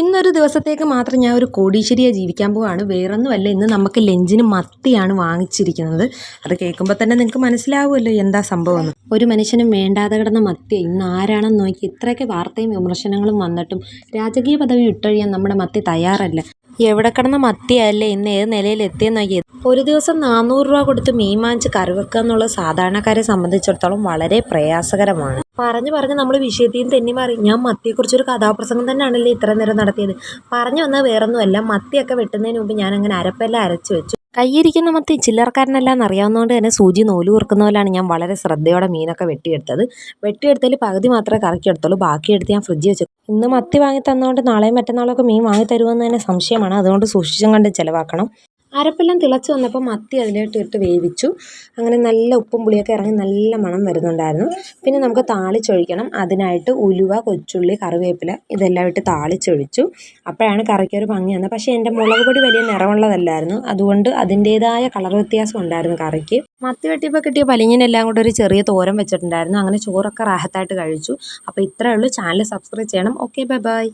ഇന്നൊരു ദിവസത്തേക്ക് മാത്രം ഞാൻ ഒരു കോടീശ്ശേരിയെ ജീവിക്കാൻ പോവാണ്. വേറൊന്നുമല്ല ഇന്ന് നമുക്ക് ലഞ്ചിന് മത്തിയാണ് വാങ്ങിച്ചിരിക്കുന്നത്. അത് കേൾക്കുമ്പോൾ തന്നെ നിങ്ങൾക്ക് മനസ്സിലാവുമല്ലോ എന്താ സംഭവം. എന്ന് ഒരു മനുഷ്യനും വേണ്ടാതെ കിടന്ന മത്തി ഇന്ന് ആരാണെന്ന് നോക്കി ഇത്രയൊക്കെ വാർത്തയും വിമർശനങ്ങളും വന്നിട്ടും രാജകീയ പദവി വിട്ടൊഴിയാൻ നമ്മുടെ മത്തി തയ്യാറല്ല. എവിടെ കിടന്ന മത്തിയല്ലേ ഇന്ന് ഏത് നിലയിൽ എത്തിയെന്ന് നോക്കിയത് ഒരു ദിവസം നാനൂറ് രൂപ കൊടുത്ത് മീൻ വാങ്ങിച്ച് കറി വെക്കുക എന്നുള്ള സാധാരണക്കാരെ സംബന്ധിച്ചിടത്തോളം വളരെ പ്രയാസകരമാണ്. പറഞ്ഞു പറഞ്ഞ് നമ്മൾ വിഷയത്തിൽ തന്നെ മാറി. ഞാൻ മത്തിയെക്കുറിച്ചൊരു കഥാപ്രസംഗം തന്നെയാണല്ലേ ഇത്ര നേരം നടത്തിയത്. പറഞ്ഞു വന്നത് വേറൊന്നുമല്ല. മത്തിയൊക്കെ വെട്ടുന്നതിന് മുമ്പ് ഞാൻ അങ്ങനെ അരപ്പെല്ലാം അരച്ച് വെച്ചു. കയ്യിരിക്കുന്ന മത്തി ചില്ലറക്കാരനല്ല എന്നറിയാവുന്നതുകൊണ്ട് തന്നെ സൂചി നൂൽ കുറുക്കുന്ന പോലെയാണ് ഞാൻ വളരെ ശ്രദ്ധയോടെ മീനൊക്കെ വെട്ടിയെടുത്തത്. വെട്ടിയെടുത്തതിൽ പകുതി മാത്രമേ കറക്കി എടുത്തുള്ളൂ. ബാക്കി എടുത്ത് ഞാൻ ഫ്രിഡ്ജിൽ വെച്ചു ഇന്ന് മത്തി വാങ്ങി തന്നതുകൊണ്ട് നാളെയും മറ്റന്നാളൊക്കെ മീൻ വാങ്ങി തരുമെന്ന് തന്നെ സംശയമാണ്. അതുകൊണ്ട് സൂക്ഷിച്ചും കണ്ട് ചിലവാക്കണം. അരപ്പെല്ലാം തിളച്ച് വന്നപ്പോൾ മത്തി അതിലോട്ട് ഇട്ട് വേവിച്ചു. അങ്ങനെ നല്ല ഉപ്പും പുളിയൊക്കെ ഇറങ്ങി നല്ല മണം വരുന്നുണ്ടായിരുന്നു. പിന്നെ നമുക്ക് താളിച്ചൊഴിക്കണം. അതിനായിട്ട് ഉലുവ കൊച്ചുള്ളി കറിവേപ്പില ഇതെല്ലാം ഇട്ട് താളിച്ചൊഴിച്ചു. അപ്പോഴാണ് കറിക്ക് ഒരു ഭംഗി വന്നത്. പക്ഷേ എന്റെ മുളക് പൊടി വലിയ നിറമുള്ളതല്ലായിരുന്നു അതുകൊണ്ട് അതിന്റേതായ കളർ വ്യത്യാസം ഉണ്ടായിരുന്നു കറിക്ക്. മത്തി വെട്ടിയപ്പോൾ കിട്ടിയ പലിങ്ങിനെല്ലാം കൂടെ ഒരു ചെറിയ തോരൻ വെച്ചിട്ടുണ്ടായിരുന്നു. അങ്ങനെ ചോറൊക്കെ റാഹത്തായിട്ട് കഴിച്ചു. അപ്പോൾ ഇത്രയേ ഉള്ളൂ. ചാനൽ സബ്സ്ക്രൈബ് ചെയ്യണം. Okay bye bye.